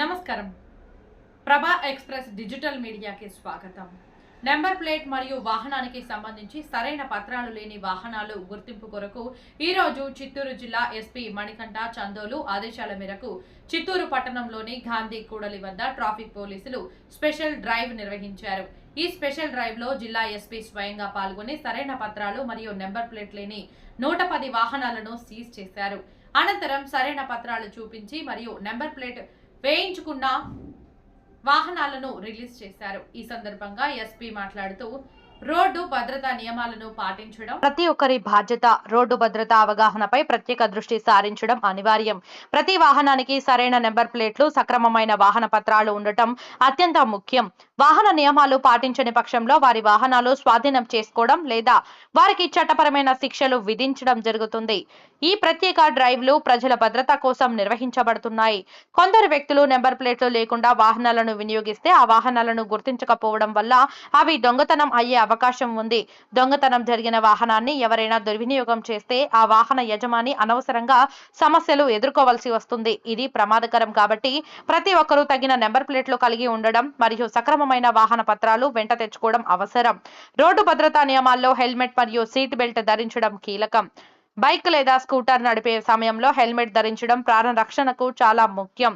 నమస్కారం. ప్రభా express digital మీడియాకి స్వాగతం. నెంబర్ ప్లేట్ మరియు వాహనానికి సంబంధించి సరైన పత్రాలు లేని వాహనాలు గుర్తింపు కొరకు ఈ రోజు చిత్తూరు జిల్లా ఎస్పీ మణికంఠ చందోలు ఆదేశాల మేరకు చిత్తూరు పట్టణంలోని గాంధీ కూడలి వద్ద ట్రాఫిక్ పోలీసులు స్పెషల్ డ్రైవ్ నిర్వహించారు. ఈ స్పెషల్ డ్రైవ్లో జిల్లా ఎస్పీ స్వయంగా పాల్గొని సరైన పత్రాలు మరియు నెంబర్ ప్లేట్ లేని నూట పది వాహనాలను సీజ్ చేశారు. అనంతరం సరైన పత్రాలు చూపించి మరియు నెంబర్ ప్లేట్ వేయించుకున్న వాహనాలను రిలీజ్ చేశారు. ఈ సందర్భంగా ఎస్పీ మాట్లాడుతూ రోడ్డు భద్రతా నియమాలను పాటించడం. ప్రతి ఒక్కరి బాధ్యత రోడ్డు భద్రతా అవగాహనపై ప్రత్యేక దృష్టి సారించడం అనివార్యం. ప్రతి వాహనానికి సరైన నెంబర్ ప్లేట్లు సక్రమమైన వాహన పత్రాలు ఉండటం అత్యంత ముఖ్యం. వాహన నియమాలు పాటించని పక్షంలో వారి వాహనాలు స్వాధీనం చేసుకోవడం లేదా వారికి చట్టపరమైన శిక్షలు విధించడం జరుగుతుంది. ఈ ప్రత్యేక డ్రైవ్లు ప్రజల భద్రత కోసం నిర్వహించబడుతున్నాయి. కొందరు వ్యక్తులు నెంబర్ ప్లేట్లు లేకుండా వాహనాలను వినియోగిస్తే ఆ వాహనాలను గుర్తించకపోవడం వల్ల అవి దొంగతనం అయ్యే అవకాశం ఉంది. దొంగతనం జరిగిన వాహనాన్ని ఎవరైనా దుర్వినియోగం చేస్తే ఆ వాహన యజమాని అనవసరంగా సమస్యలు ఎదుర్కోవాల్సి వస్తుంది. ఇది ప్రమాదకరం కాబట్టి ప్రతి ఒక్కరూ తగిన నెంబర్ ప్లేట్లు కలిగి ఉండడం మరియు సక్రమమైన వాహన పత్రాలు వెంట తెచ్చుకోవడం అవసరం. రోడ్డు భద్రతా నియమాల్లో హెల్మెట్ మరియు సీట్ బెల్ట్ ధరించడం కీలకం. బైక్ లేదా స్కూటర్ నడిపే సమయంలో హెల్మెట్ ధరించడం ప్రాణ రక్షణకు చాలా ముఖ్యం.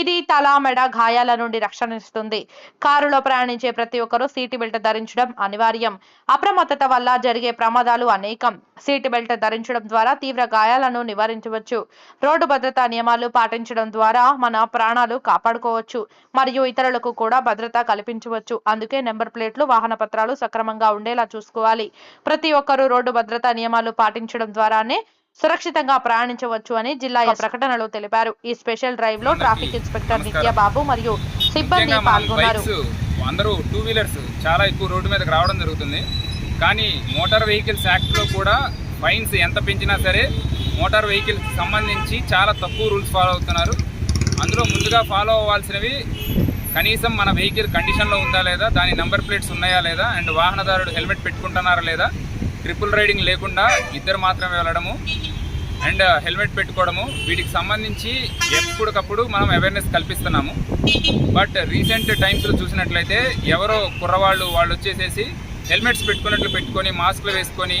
ఇది తల మెడ గాయాల నుండి రక్షణ ఇస్తుంది. కారులో ప్రయాణించే ప్రతి ఒక్కరూ సీటు బెల్ట్ ధరించడం అనివార్యం. అప్రమత్తత వల్ల జరిగే ప్రమాదాలు అనేకం. సీటు బెల్ట్ ధరించడం ద్వారా తీవ్ర గాయాలను నివారించవచ్చు. రోడ్డు భద్రతా నియమాలు పాటించడం ద్వారా మన ప్రాణాలు కాపాడుకోవచ్చు మరియు ఇతరులకు కూడా భద్రత కల్పించవచ్చు. అందుకే నెంబర్ ప్లేట్లు వాహన పత్రాలు సక్రమంగా ఉండేలా చూసుకోవాలి. ప్రతి ఒక్కరూ రోడ్డు భద్రతా నియమాలు పాటించడం ద్వారానే సురక్షితంగా ప్రయాణించవచ్చు అని జిల్లా ప్రకటనలో తెలిపారు. ఈ స్పెషల్ డ్రైవ్లో ట్రాఫిక్ ఇన్స్పెక్టర్ నిత్య బాబు మరియు సిబ్బంది పాల్గొన్నారు. అందరూ టూ వీలర్స్ చాలా ఎక్కువ రోడ్డు మీదకి రావడం జరుగుతుంది. కానీ మోటార్ వెహికల్స్ యాక్ట్లో కూడా ఫైన్స్ ఎంత పెంచినా సరే మోటార్ వెహికల్స్ సంబంధించి చాలా తక్కువ రూల్స్ ఫాలో అవుతున్నారు. అందులో ముందుగా ఫాలో అవ్వాల్సినవి కనీసం మన వెహికల్ కండిషన్లో ఉందా లేదా దాని నెంబర్ ప్లేట్స్ ఉన్నాయా లేదా అండ్ వాహనదారుడు హెల్మెట్ పెట్టుకుంటున్నారా లేదా ట్రిపుల్ రైడింగ్ లేకుండా ఇద్దరు మాత్రమే వెళ్ళడము అండ్ హెల్మెట్ పెట్టుకోవడము. వీటికి సంబంధించి ఎప్పటికప్పుడు మనం అవేర్నెస్ కల్పిస్తున్నాము. బట్ రీసెంట్ టైమ్స్లో చూసినట్లయితే ఎవరో కుర్రవాళ్ళు వాళ్ళు వచ్చేసేసి హెల్మెట్స్ పెట్టుకున్నట్లు పెట్టుకొని మాస్క్లు వేసుకొని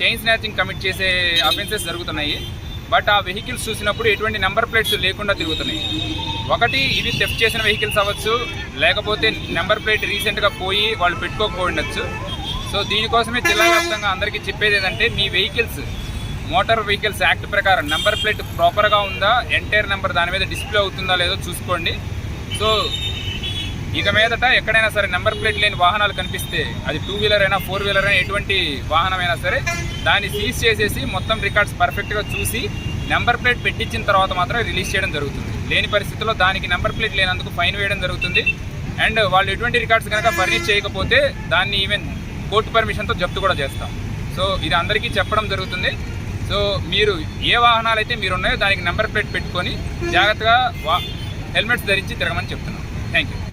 చైన్ స్నాచింగ్ కమిట్ చేసే అఫెన్సెస్ జరుగుతున్నాయి. బట్ ఆ వెహికల్స్ చూసినప్పుడు ఎటువంటి నెంబర్ ప్లేట్స్ లేకుండా తిరుగుతున్నాయి. ఒకటి ఇది థెఫ్ట్ చేసిన వెహికల్స్ అవ్వచ్చు. లేకపోతే నెంబర్ ప్లేట్ రీసెంట్గా పోయి వాళ్ళు పెట్టుకోకపోయిండొచ్చు సో దీనికోసమే జిల్లా వ్యాప్తంగా అందరికీ చెప్పేది ఏంటంటే మీ వెహికల్స్ మోటార్ వెహికల్స్ యాక్ట్ ప్రకారం నెంబర్ ప్లేట్ ప్రాపర్గా ఉందా ఎంటైర్ నెంబర్ దాని మీద డిస్ప్లే అవుతుందా లేదో చూసుకోండి. సో ఇక మీదట ఎక్కడైనా సరే నెంబర్ ప్లేట్ లేని వాహనాలు కనిపిస్తే అది టూ వీలర్ అయినా ఫోర్ వీలర్ అయినా ఎటువంటి వాహనమైనా సరే దాన్ని సీజ్ చేసేసి మొత్తం రికార్డ్స్ పర్ఫెక్ట్గా చూసి నెంబర్ ప్లేట్ పెట్టించిన తర్వాత మాత్రం రిలీజ్ చేయడం జరుగుతుంది. లేని పరిస్థితుల్లో దానికి నెంబర్ ప్లేట్ లేనందుకు ఫైన్ వేయడం జరుగుతుంది. అండ్ వాళ్ళు ఎటువంటి రికార్డ్స్ కనుక ఫర్నిష్ చేయకపోతే దాన్ని ఈవెన్ కోర్టు పర్మిషన్తో జప్తు కూడా చేస్తాం. సో ఇది అందరికీ చెప్పడం జరుగుతుంది. సో మీరు ఏ వాహనాలు అయితే మీరు ఉన్నాయో దానికి నెంబర్ ప్లేట్ పెట్టుకొని జాగ్రత్తగా హెల్మెట్స్ ధరించి తిరగమని చెప్తున్నాం. Thank you